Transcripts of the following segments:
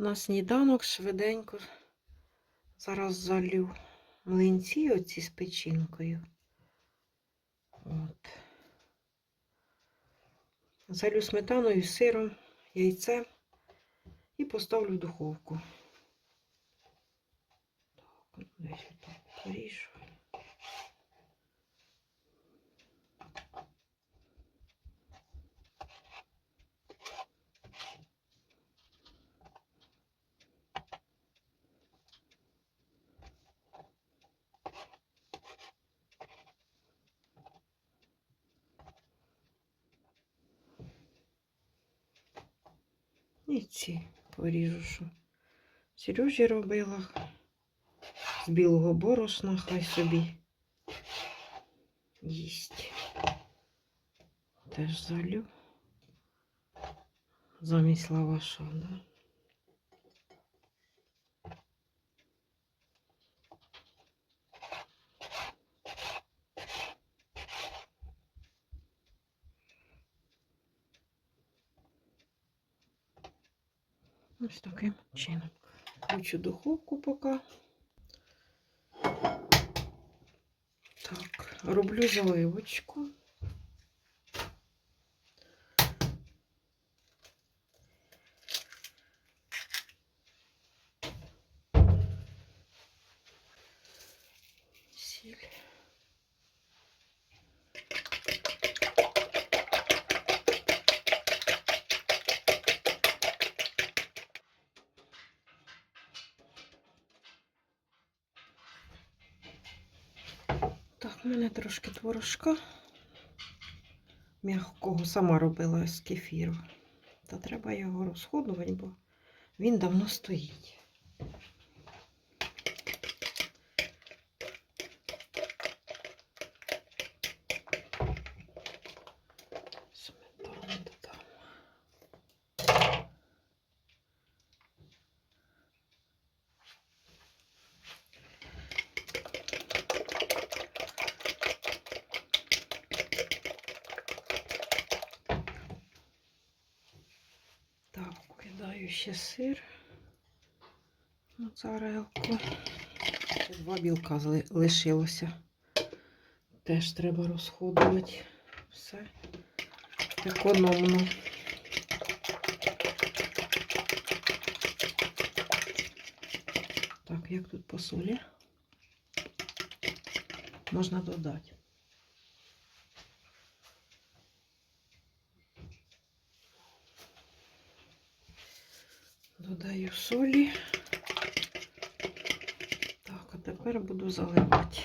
На сніданок швиденько. Зараз залю млинці оці з печінкою. От. Залю сметаною, сиром, яйцем і поставлю в духовку. Так, десь отак поріжу. І ці поріжу, що Сережі робила з білого борошна, хай собі їсть. Теж залю замість лаваша, да? Ось таким чином. Включу духовку поки. Так, роблю заливочку. Сіль. Так, у мене трошки творожка м'якого сама робила з кефіру. Та треба його розходувати, бо він давно стоїть. Кидаю ще сир на царелку. Два білка лишилося. Теж треба розходувати. Все економно. Так, як тут по солі? Можна додати. Додаю солі. Так, а тепер буду заливати.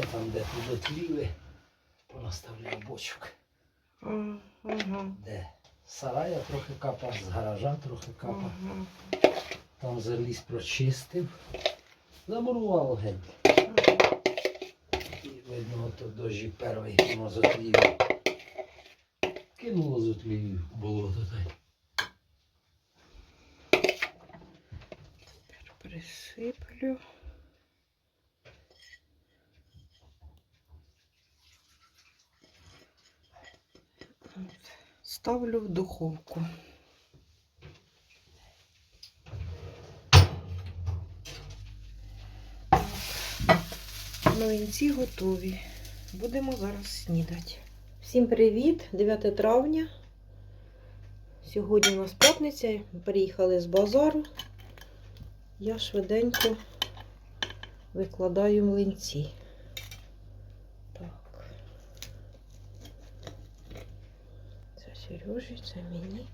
Я там, де підотліли, понаставляв бочок. Ага. Де сарая трохи капав, з гаража трохи капав. Ага. Там заліз прочистив. Замурував геть. І видно, ото дощі перший воно зотлів. Кинуло зотлів болото та. Присиплю. От. Ставлю в духовку. Млинці готові. Будемо зараз снідати. Всім привіт! 9 травня. Сьогодні у нас п'ятниця. Приїхали з базару. Я швиденько викладаю млинці. Сережі, це мені,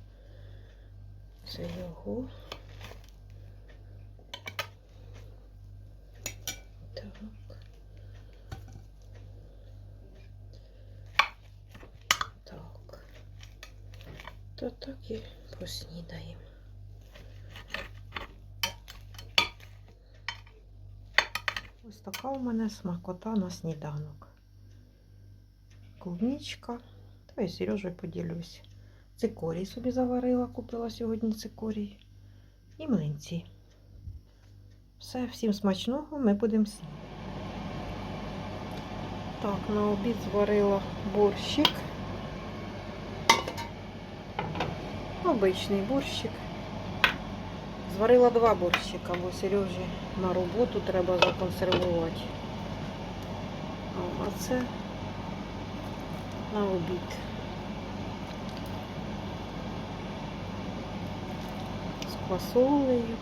це його. Так. Так. То так і поснідаємо. Ось така у мене смакота на сніданок. Клубничка. Та я з Сережею поділюсь. Цикорій собі заварила, купила сьогодні цикорій. І млинці. Все, всім смачного, ми будемо снідати. Так, на обід зварила борщик. Обичний борщик. Зварила два борщика, бо Сережі на роботу треба законсервувати. А це на обід. З квасолею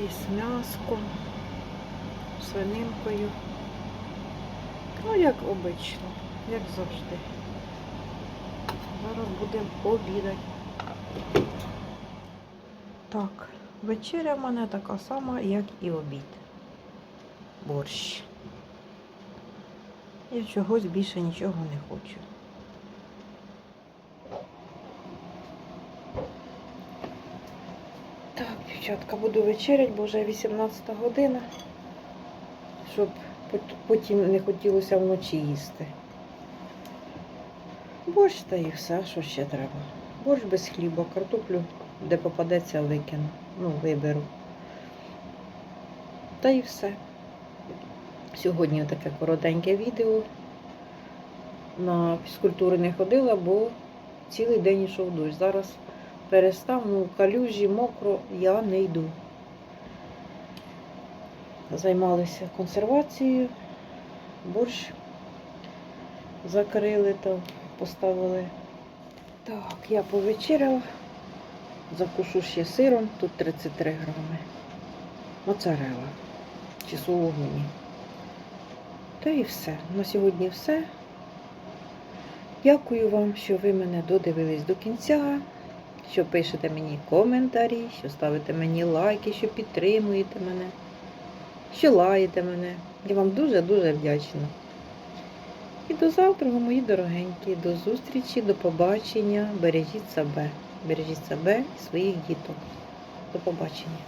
і з м'яском, свининкою. Ну, як обично, як завжди. Зараз будемо обідати. Так, вечеря в мене така сама, як і обід. Борщ. Я чогось більше нічого не хочу. Так, дівчатка, буду вечерять, бо вже 18 година, щоб потім не хотілося вночі їсти. Борщ та і все, що ще треба. Борщ без хліба, картоплю, де попадеться, викину. Ну, виберу. Та і все. Сьогодні таке коротеньке відео. На фізкультуру не ходила, бо цілий день йшов дощ. Зараз перестав, ну, калюжі, мокро, я не йду. Займалися консервацією, борщ закрили та поставили. Так, я повечеряла. Закушу ще сиром, тут 33 грами. Моцарела чи сологуні. Та і все. На сьогодні все. Дякую вам, що ви мене додивились до кінця, що пишете мені коментарі, що ставите мені лайки, що підтримуєте мене, що лаєте мене. Я вам дуже-дуже вдячна. І до завтра, мої дорогенькі, до зустрічі, до побачення. Бережіть себе, бережіть себе і своїх діток. До побачення.